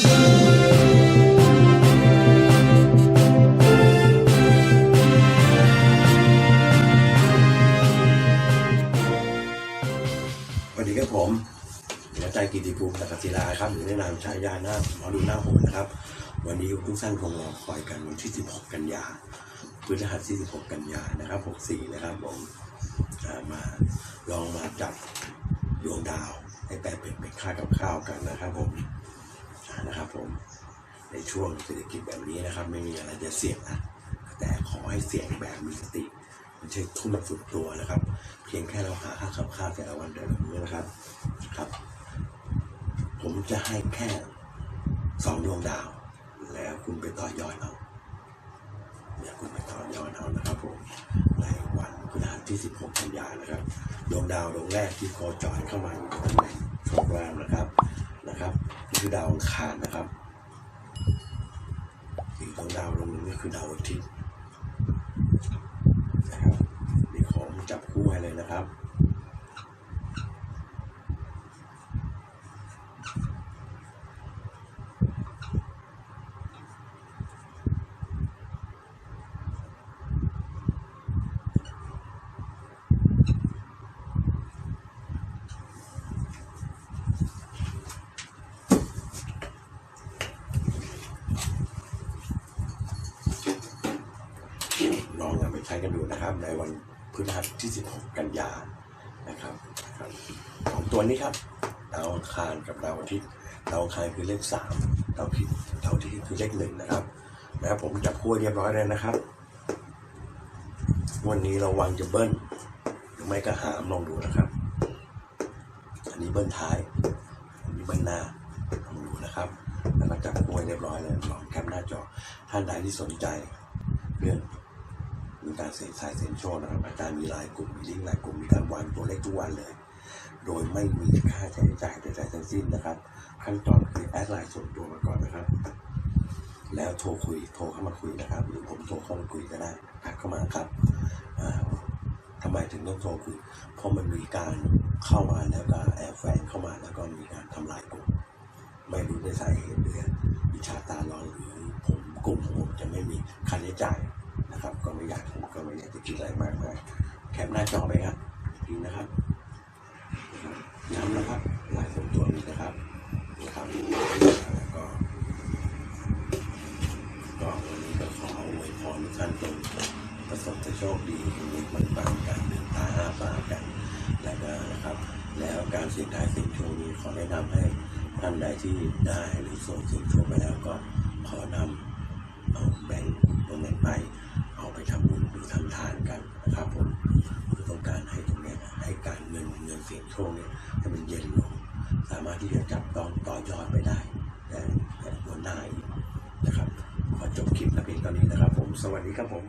สวัสดีครับผมหัวใจกิติภูมิตะกศิลาครับหรือในนามชายาหน้าหมอดูหน้าโหดนะครับ วันนี้ทุกท่านคงรอคอยกันวันที่ 16 กันยาพฤหัสที่ 16 กันยานะครับ 64 นะครับผมมาลองมาจับดวงดาวให้แปลเป็นเป็นค่ากับข้าวกันนะครับผม นะครับผมในช่วงเศรษฐกิจแบบนี้นะครับ ไม่มีอะไรจะเสี่ยงนะแต่ขอให้เสี่ยงแบบมีสติไม่ใช่ทุ่มสุดตัวนะครับ เพียงแค่เราหาค่าขับข้าวแต่ละวันแต่ละมื้อนะครับครับ ผมจะให้แค่สองดวงดาว แล้วคุณไปต่อยอดเอาเดี๋ยวคุณไปต่อยอดเอานะครับผมในวันพฤหัสที่ 16 กันยายนนะครับ ดวงดาวดวงแรกที่โคจรเข้ามาอยู่ในตำแหน่งโชคลาภนะครับ นะครับนี่คือดาวอังคารนะครับอีกดวงดาวดวงหนึงก็คือดาวอาทิตย์นะครับมีของจับคู่ให้เลยนะครับ ไปใช้กันดูนะครับ ในวันพฤหัสที่ 16 กันยานะครับครับสองตัวนี้ครับดาวอังคารกับดาวอาทิตย์ดาวอังคารคือเลขสามดาวอาทิตย์ดาวอาทิตย์คือเลขหนึ่งนะครับนะครับผมจับคู่เรียบร้อยแล้วนะครับ วันนี้เราวางจะเบิ้ลหรือไม่ก็หามลองดูนะครับ อันนี้เบิ้ลท้ายอันนี้เบิ้ลหน้าลองดูนะครับแล้วก็จับคู่เรียบร้อยเลยลองแคปหน้าจอท่านใดที่สนใจเรื่อง มีการเซ็นสายเซ็นโชว์นะครับอาจารย์มีไลายกลุ่มมีลิงก์ไลายกลุ่มมีการวันตัวเลขทุกวันเลย โดยไม่มีค่าใช้จ่ายใดๆทั้งสิ้นนะครับ ขั้นตอนคือแอดไลน์ส่วนตัวมาก่อนนะครับ แล้วโทรคุยโทรเข้ามาคุยนะครับ หรือผมโทรเข้ามาคุยก็ได้ทักเข้ามาครับอ่าทำไมถึงต้องโทรคุยเพราะมันมีการเข้ามาแล้วก็แอบแฝงเข้ามาแล้วก็มีการทำลายกลุ่มไม่รู้ในสาเหตุหรือวิชาตาร้อนหรือผมกลุ่มผมจะไม่มีค่าใช้จ่าย นะครับ ก็ไม่อยากผมก็ไม่อยากจะคิดอะไรมากมายแคปหน้าจอไปครับดีนะครับน้ำนะครับหลายส่วนตัวนี้นะครับนะครับแล้วก็ก็วันนี้ก็ขออวยพรทุกท่านจงประสบแต่โชคดีมีมันปังกันหนึ่งตาห้าปากกันแล้วก็นะครับ แล้วการเสี่ยงทายเสี่ยงโชคนี้ขอแนะนำให้ท่านใดที่ได้หรือส่งเสี่ยงโชคไปแล้วก็ขอนำเอาแบ่งตรงนั้นไป ไปทำบุญหรือทำทานกันนะครับผมคือต้องการให้ตรงนี้นะให้การเงินเงินเสียงโชคเนี่ยให้มันเย็นลงสามารถที่จะจับต้องต่อยอดไปได้แต่หัวหน้าอีนะครับขอจบคลิปนะเพียงเท่นี้นะครับ ผมสวัสดีครับผม